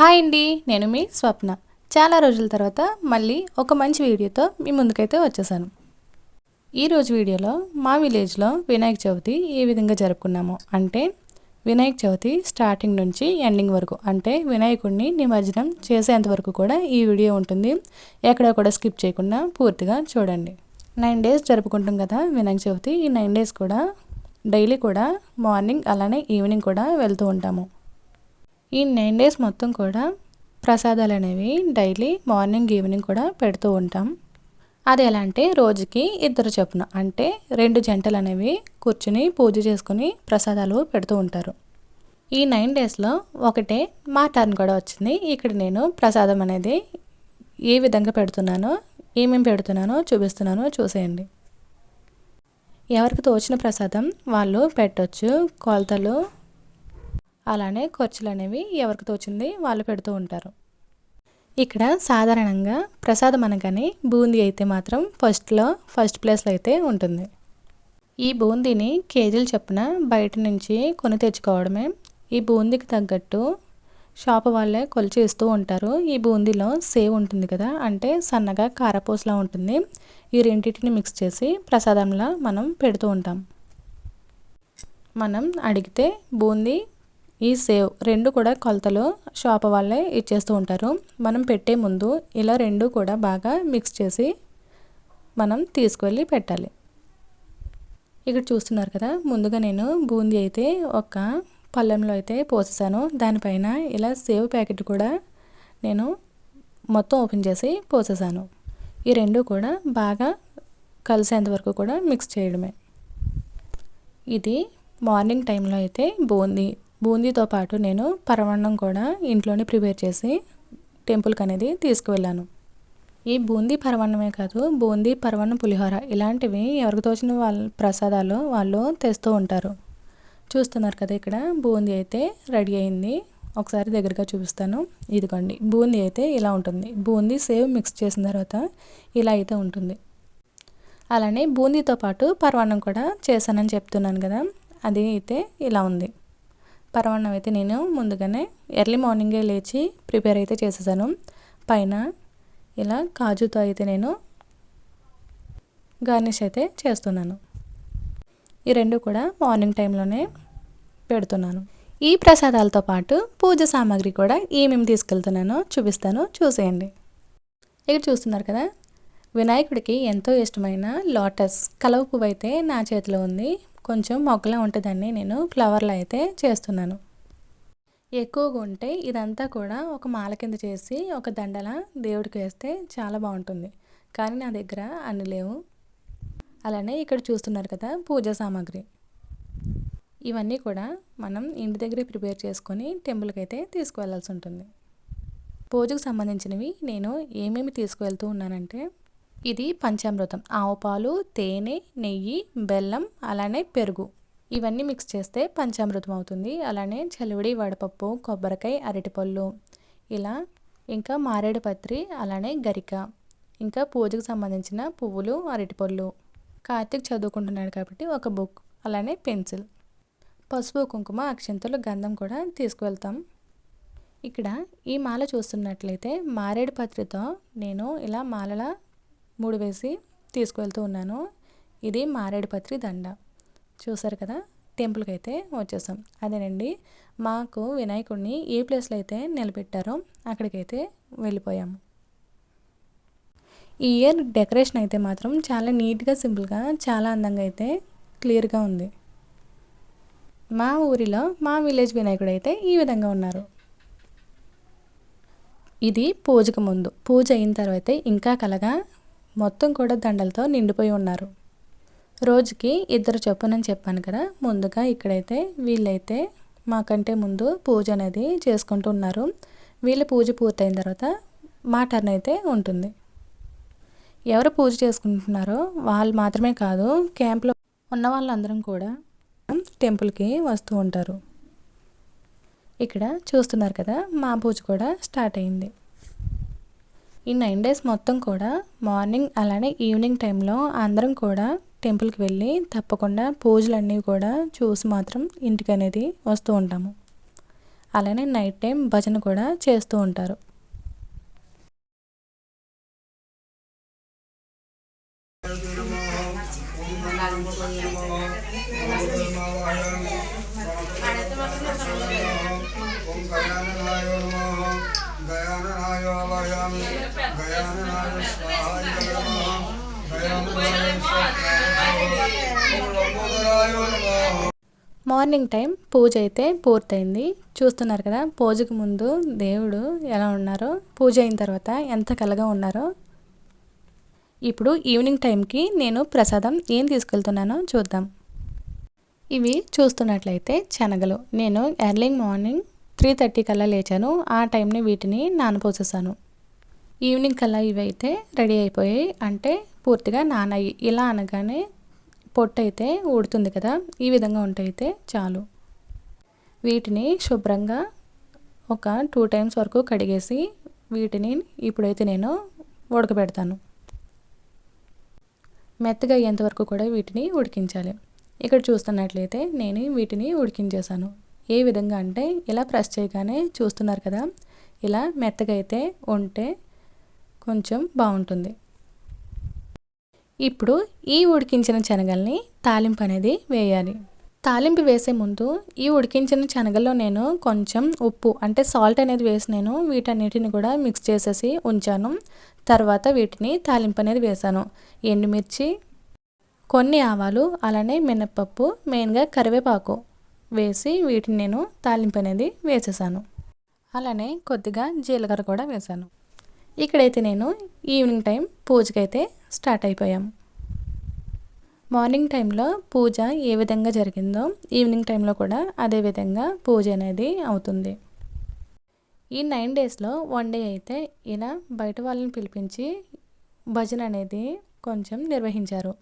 Hi అండి నేను మీ స్వప్న. చాలా రోజుల తర్వాత మళ్ళీ ఒక మంచి వీడియోతో మీ ముందుకైతే వచ్చేసాను. ఈరోజు వీడియోలో మా విలేజ్లో వినాయక చవితి ఏ విధంగా జరుపుకున్నాము అంటే వినాయక చవితి స్టార్టింగ్ నుంచి ఎండింగ్ వరకు అంటే వినాయకుడిని నిమజ్జనం చేసేంత వరకు కూడా ఈ వీడియో ఉంటుంది. ఎక్కడ కూడా స్కిప్ చేయకుండా పూర్తిగా చూడండి. నైన్ డేస్ జరుపుకుంటాం కదా వినాయక చవితి. ఈ నైన్ డేస్ కూడా డైలీ కూడా మార్నింగ్ అలానే ఈవినింగ్ కూడా వెళ్తూ ఉంటాము. ఈ నైన్ డేస్ మొత్తం కూడా ప్రసాదాలు అనేవి డైలీ మార్నింగ్ ఈవినింగ్ కూడా పెడుతూ ఉంటాం. అది ఎలా అంటే రోజుకి ఇద్దరు చొప్పున అంటే రెండు జంటలు అనేవి కూర్చుని పూజ చేసుకుని ప్రసాదాలు పెడుతూ ఉంటారు. ఈ నైన్ డేస్లో ఒకటే మా టర్న్ కూడా వచ్చింది. ఇక్కడ నేను ప్రసాదం అనేది ఏ విధంగా పెడుతున్నానో ఏమేమి పెడుతున్నానో చూపిస్తున్నానో చూసేయండి. ఎవరికి తోచిన ప్రసాదం వాళ్ళు పెట్టొచ్చు కొలతలు అలానే ఖర్చులు అనేవి ఎవరికి తోచింది వాళ్ళు పెడుతూ ఉంటారు. ఇక్కడ సాధారణంగా ప్రసాదం అనగానే బూందీ అయితే మాత్రం ఫస్ట్లో ఫస్ట్ ప్లేస్లో అయితే ఉంటుంది. ఈ బూందీని కేజీలు చొప్పున బయట నుంచి కొని తెచ్చుకోవడమే. ఈ బూందీకి తగ్గట్టు షాప్ వాళ్ళే కొలిచి ఇస్తూ ఉంటారు. ఈ బూందీలో సేవ్ ఉంటుంది కదా అంటే సన్నగా కారపూసలా ఉంటుంది. ఈ రెండింటిని మిక్స్ చేసి ప్రసాదంలా మనం పెడుతూ ఉంటాం. మనం అడిగితే బూందీ ఈ సేవ్ రెండు కూడా కొలతలు షాప్ వాళ్ళే ఇచ్చేస్తూ ఉంటారు. మనం పెట్టే ముందు ఇలా రెండు కూడా బాగా మిక్స్ చేసి మనం తీసుకువెళ్ళి పెట్టాలి. ఇక్కడ చూస్తున్నారు కదా ముందుగా నేను బూందీ అయితే ఒక పళ్ళెంలో అయితే పోసేసాను. దానిపైన ఇలా సేవ్ ప్యాకెట్ కూడా నేను మొత్తం ఓపెన్ చేసి పోసేసాను. ఈ రెండు కూడా బాగా కలిసేంత వరకు కూడా మిక్స్ చేయడమే. ఇది మార్నింగ్ టైంలో అయితే బూందీ బూందీతో పాటు నేను పరమాన్నం కూడా ఇంట్లోనే ప్రిపేర్ చేసి టెంపుల్కి అనేది తీసుకువెళ్ళాను. ఈ బూందీ పరమాన్నమే కాదు బూందీ పరమాన్నం పులిహోర ఇలాంటివి ఎవరికి తోచిన వాళ్ళ ప్రసాదాలు వాళ్ళు తెస్తూ ఉంటారు. చూస్తున్నారు కదా ఇక్కడ బూందీ అయితే రెడీ అయింది. ఒకసారి దగ్గరగా చూపిస్తాను. ఇదిగోండి బూందీ అయితే ఇలా ఉంటుంది. బూందీ సేవ్ మిక్స్ చేసిన తర్వాత ఇలా అయితే ఉంటుంది. అలానే బూందీతో పాటు పరమాన్నం కూడా చేశానని చెప్తున్నాను కదా అది అయితే ఇలా ఉంది. పరమాన్నం అయితే నేను ముందుగానే ఎర్లీ మార్నింగే లేచి ప్రిపేర్ అయితే చేసేసాను. పైన ఇలా కాజుతో అయితే నేను గార్నిష్ అయితే చేస్తున్నాను. ఈ రెండు కూడా మార్నింగ్ టైంలోనే పెడుతున్నాను. ఈ ప్రసాదాలతో పాటు పూజ సామాగ్రి కూడా ఏమేమి తీసుకెళ్తున్నానో చూపిస్తాను. చూసేయండి. ఇక్కడ చూస్తున్నారు కదా వినాయకుడికి ఎంతో ఇష్టమైన లోటస్ కలవ పువ్వు అయితే నా చేతిలో ఉంది. కొంచెం మొగ్గలా ఉంటుందని నేను ఫ్లవర్లో అయితే చేస్తున్నాను. ఎక్కువగా ఉంటే ఇదంతా కూడా ఒక మాల కింద చేసి ఒక దండల దేవుడికి వేస్తే చాలా బాగుంటుంది. కానీ నా దగ్గర అన్ని లేవు. అలానే ఇక్కడ చూస్తున్నారు కదా పూజా సామాగ్రి. ఇవన్నీ కూడా మనం ఇంటి దగ్గరే ప్రిపేర్ చేసుకొని టెంపుల్కి అయితే తీసుకువెళ్ళాల్సి ఉంటుంది. పూజకు సంబంధించినవి నేను ఏమేమి తీసుకువెళ్తూ ఉన్నానంటే ఇది పంచామృతం. ఆవు పాలు తేనె నెయ్యి బెల్లం అలానే పెరుగు. ఇవన్నీ మిక్స్ చేస్తే పంచామృతం అవుతుంది. అలానే చలివిడి వడపప్పు కొబ్బరికాయ అరటిపళ్ళు. ఇలా ఇంకా మారేడు పత్రి అలానే గరిక. ఇంకా పూజకు సంబంధించిన పువ్వులు అరటిపళ్ళు. కార్తీక్ చదువుకుంటున్నాడు కాబట్టి ఒక బుక్ అలానే పెన్సిల్. పసుపు కుంకుమ అక్షంతలు గంధం కూడా తీసుకువెళ్తాం. ఇక్కడ ఈ మాల చూస్తున్నట్లయితే మారేడు పత్రితో నేను ఇలా మాలల మూడు వేసి తీసుకువెళ్తూ ఉన్నాను. ఇది మారేడుపత్రి దండ. చూసారు కదా? టెంపుల్కి అయితే వచ్చేసాం. అదేనండి మాకు వినాయకుడిని ఏ ప్లేస్లో అయితే నిలబెట్టారో. అక్కడికైతే వెళ్ళిపోయాము. ఈ ఇయర్ డెకరేషన్ అయితే మాత్రం చాలా నీట్గా సింపుల్గా చాలా అందంగా అయితే క్లియర్గా ఉంది. మా ఊరిలో మా విలేజ్ వినాయకుడు అయితే ఈ విధంగా ఉన్నారు. ఇది పూజకు ముందు. పూజ అయిన తర్వాత ఇంకా కలగా మొత్తం కూడా దండలతో నిండిపోయి ఉన్నారు. రోజుకి ఇద్దరు చొప్పునని చెప్పాను కదా ముందుగా ఇక్కడైతే వీళ్ళైతే మాకంటే ముందు పూజ అనేది చేసుకుంటూ ఉన్నారు. వీళ్ళ పూజ పూర్తయిన తర్వాత మా టర్న్ అయితే ఉంటుంది. ఎవరు పూజ చేసుకుంటున్నారో వాళ్ళు మాత్రమే కాదు క్యాంప్లో ఉన్న వాళ్ళందరం కూడా టెంపుల్కి వస్తూ ఉంటారు. ఇక్కడ చూస్తున్నారు కదా మా పూజ కూడా స్టార్ట్ అయింది. ఈ నైన్ డేస్ మొత్తం కూడా మార్నింగ్ అలానే ఈవినింగ్ టైంలో అందరం కూడా టెంపుల్కి వెళ్ళి తప్పకుండా పూజలన్నీ కూడా చూసి మాత్రం ఇంటికి అనేది వస్తూ ఉంటాము. అలానే నైట్ టైం భజన కూడా చేస్తూ ఉంటారు. మార్నింగ్ టైం పూజ అయితే పూర్తయింది. చూస్తున్నారు కదా పూజకు ముందు దేవుడు ఎలా ఉన్నారో పూజ అయిన తర్వాత ఎంత కలగా ఉన్నారో. ఇప్పుడు ఈవినింగ్ టైంకి నేను ప్రసాదం ఏం తీసుకెళ్తున్నానో చూద్దాం. ఇవి చూస్తున్నట్లయితే శనగలు. నేను ఎర్లీ మార్నింగ్ త్రీ థర్టీ కల్లా లేచాను. ఆ టైంని వీటిని నానపోసేసాను ఈవినింగ్ కల్లా ఇవైతే రెడీ అయిపోయాయి. అంటే పూర్తిగా నానయ్యి ఇలా అనగానే పొట్టు అయితే ఊడుతుంది కదా. ఈ విధంగా ఉంటైతే చాలు. వీటిని శుభ్రంగా ఒక టూ టైమ్స్ వరకు కడిగేసి వీటిని ఇప్పుడైతే నేను ఉడకబెడతాను. మెత్తగా అయ్యేంత వరకు కూడా వీటిని ఉడికించాలి. ఇక్కడ చూస్తున్నట్లయితే నేను వీటిని ఉడికించేసాను ఏ విధంగా అంటే ఇలా ప్రెస్ చేయగానే చూస్తున్నారు కదా ఇలా మెత్తగా అయితే ఉంటే కొంచెం బాగుంటుంది. ఇప్పుడు ఈ ఉడికించిన శనగల్ని తాలింపు అనేది వేయాలి. తాలింపు వేసే ముందు ఈ ఉడికించిన శనగల్లో నేను కొంచెం ఉప్పు అంటే సాల్ట్ అనేది వేసి నేను వీటన్నిటిని కూడా మిక్స్ చేసేసి ఉంచాను. తర్వాత వీటిని తాలింపు అనేది వేసాను. ఎండుమిర్చి కొన్ని ఆవాలు అలానే మినప్పప్పు మెయిన్గా కరివేపాకు. వేసి వీటిని నేను తాలింపు అనేది వేసేసాను. అలానే కొద్దిగా జీలకర్ర కూడా వేసాను. ఇక్కడైతే నేను ఈవినింగ్ టైం పూజకైతే స్టార్ట్ అయిపోయాం. మార్నింగ్ టైంలో పూజ ఏ విధంగా జరిగిందో ఈవినింగ్ టైంలో కూడా అదే విధంగా పూజ అనేది అవుతుంది. ఈ నైన్ డేస్లో వన్ డే అయితే ఇలా బయట వాళ్ళని పిలిపించి భజన అనేది కొంచెం నిర్వహించారు.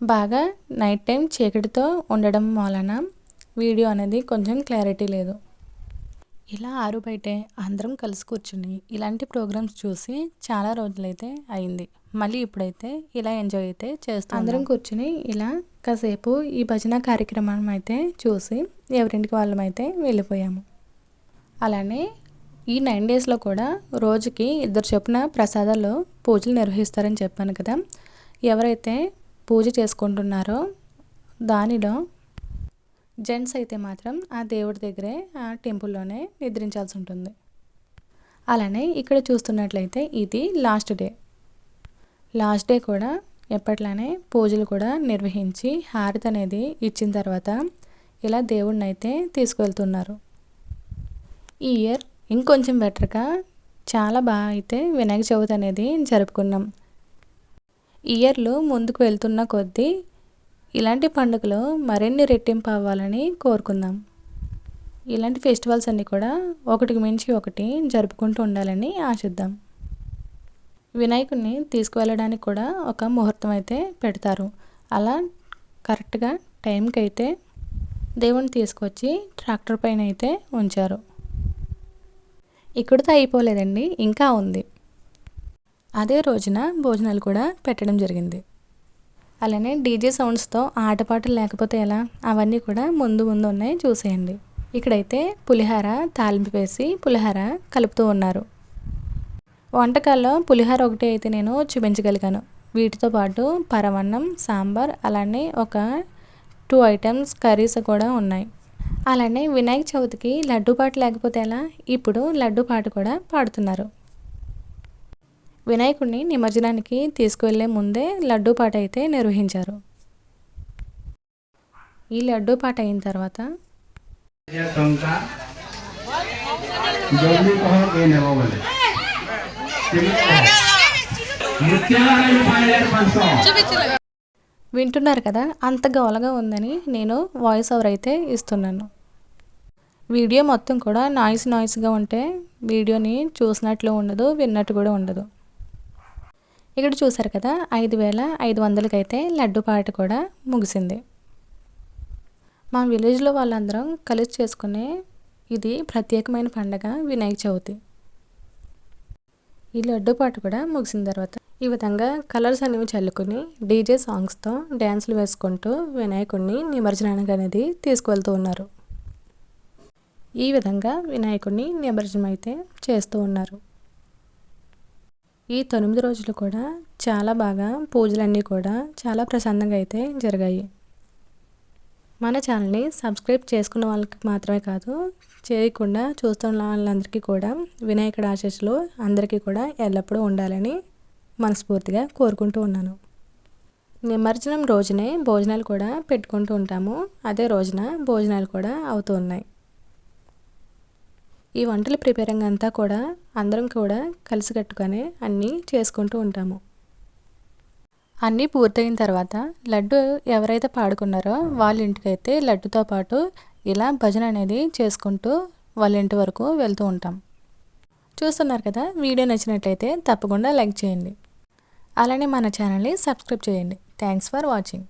బాగా నైట్ టైం చీకటితో ఉండడం వలన వీడియో అనేది కొంచెం క్లారిటీ లేదు. ఇలా ఆరు బయటే అందరం కలిసి కూర్చుని ఇలాంటి ప్రోగ్రామ్స్ చూసి చాలా రోజులైతే అయింది. మళ్ళీ ఇప్పుడైతే ఇలా ఎంజాయ్ అయితే చేస్తాం అందరం కూర్చుని ఇలా కాసేపు ఈ భజన కార్యక్రమం అయితే చూసి ఎవరింటికి వాళ్ళమైతే వెళ్ళిపోయాము. అలానే ఈ నైన్ డేస్లో కూడా రోజుకి ఇద్దరు చొప్పున ప్రసాదాలు పూజలు నిర్వహిస్తారని చెప్పాను కదా. ఎవరైతే పూజ చేసుకుంటున్నారో దానిలో జెంట్స్ అయితే మాత్రం ఆ దేవుడి దగ్గరే ఆ టెంపుల్లోనే నిద్రించాల్సి ఉంటుంది. అలానే ఇక్కడ చూస్తున్నట్లయితే ఇది లాస్ట్ డే. లాస్ట్ డే కూడా ఎప్పట్లానే పూజలు కూడా నిర్వహించి హారతి అనేది ఇచ్చిన తర్వాత ఇలా దేవుడిని అయితే తీసుకువెళ్తున్నారు. ఈ ఇయర్ ఇంకొంచెం బెటర్గా చాలా బాగా అయితే వినాయక చవితి అనేది జరుపుకున్నాం. ఇయర్లు ముందుకు వెళ్తున్న కొద్దీ ఇలాంటి పండుగలు మరిన్ని రెట్టింపు అవ్వాలని కోరుకుందాం. ఇలాంటి ఫెస్టివల్స్ అన్నీ కూడా ఒకటికి మించి ఒకటి జరుపుకుంటూ ఉండాలని ఆశిద్దాం. వినాయకుడిని తీసుకువెళ్ళడానికి కూడా ఒక ముహూర్తం అయితే పెడతారు. అలా కరెక్ట్గా టైంకి అయితే దేవుణ్ణి తీసుకొచ్చి ట్రాక్టర్ పైన అయితే ఉంచారు. ఇక్కడితో అయిపోలేదండి ఇంకా ఉంది. అదే రోజున భోజనాలు కూడా పెట్టడం జరిగింది. అలానే డీజే సౌండ్స్తో ఆటపాటలు లేకపోతే ఎలా అవన్నీ కూడా ముందు ముందు ఉన్నాయి. చూసేయండి. ఇక్కడైతే పులిహార తాలింపు వేసి పులిహార కలుపుతూ ఉన్నారు. వంటకాల్లో పులిహార ఒకటి అయితే నేను చూపించగలిగాను. వీటితో పాటు పరమన్నం సాంబార్ అలానే ఒక టూ ఐటమ్స్ కర్రీస్ కూడా ఉన్నాయి. అలానే వినాయక చవితికి లడ్డు పాట లేకపోతే ఎలా ఇప్పుడు లడ్డు పాట కూడా పాడుతున్నారు. వినాయకుడిని నిమజ్జనానికి తీసుకువెళ్ళే ముందే లడ్డూ పాట అయితే నిర్వహించారు. ఈ లడ్డూ పాట అయిన తర్వాత వింటున్నారు కదా అంత గోలగా ఉందని నేను వాయిస్ ఓవర్ అయితే ఇస్తున్నాను. వీడియో మొత్తం కూడా నాయిస్ నాయిస్గా ఉంటే వీడియోని చూసినట్లు ఉండదు విన్నట్టు కూడా ఉండదు. ఇక్కడ చూసారు కదా ఐదు వేల ఐదు వందలకైతే లడ్డు పాట కూడా ముగిసింది. మా విలేజ్లో వాళ్ళందరం కలిసి చేసుకునే ఇది ప్రత్యేకమైన పండగ వినాయక చవితి. ఈ లడ్డు పాట కూడా ముగిసిన తర్వాత ఈ విధంగా కలర్స్ అనేవి చల్లుకొని డీజే సాంగ్స్తో డ్యాన్సులు వేసుకుంటూ వినాయకుడిని నిమజ్జనానికి అనేది తీసుకువెళ్తూ ఉన్నారు. ఈ విధంగా వినాయకుడిని నిమజ్జనం అయితే చేస్తూ ఉన్నారు. ఈ తొమ్మిది రోజులు కూడా చాలా బాగా పూజలన్నీ కూడా చాలా ప్రశాంతంగా అయితే జరిగాయి. మన ఛానల్ని సబ్స్క్రైబ్ చేసుకున్న వాళ్ళకి మాత్రమే కాదు చేయకుండా చూస్తున్న వాళ్ళందరికీ కూడా వినాయకుడు ఆశీస్సులు అందరికీ కూడా ఎల్లప్పుడూ ఉండాలని మనస్ఫూర్తిగా కోరుకుంటూ ఉన్నాను. నిమజ్జనం రోజునే భోజనాలు కూడా పెట్టుకుంటూ ఉంటాము. అదే రోజున భోజనాలు కూడా అవుతూ ఉన్నాయి. ఈ వంటలు ప్రిపేరింగ్ అంతా కూడా అందరం కూడా కలిసికట్టుగానే అన్నీ చేసుకుంటూ ఉంటాము. అన్నీ పూర్తయిన తర్వాత లడ్డు ఎవరైతే పాడుకున్నారో వాళ్ళ ఇంటికైతే లడ్డుతో పాటు ఇలా భజన అనేది చేసుకుంటూ వాళ్ళ ఇంటి వరకు వెళ్తూ ఉంటాం. చూస్తున్నారు కదా వీడియో నచ్చినట్లయితే తప్పకుండా లైక్ చేయండి. అలానే మన ఛానల్ని సబ్స్క్రైబ్ చేయండి. Thanks for watching.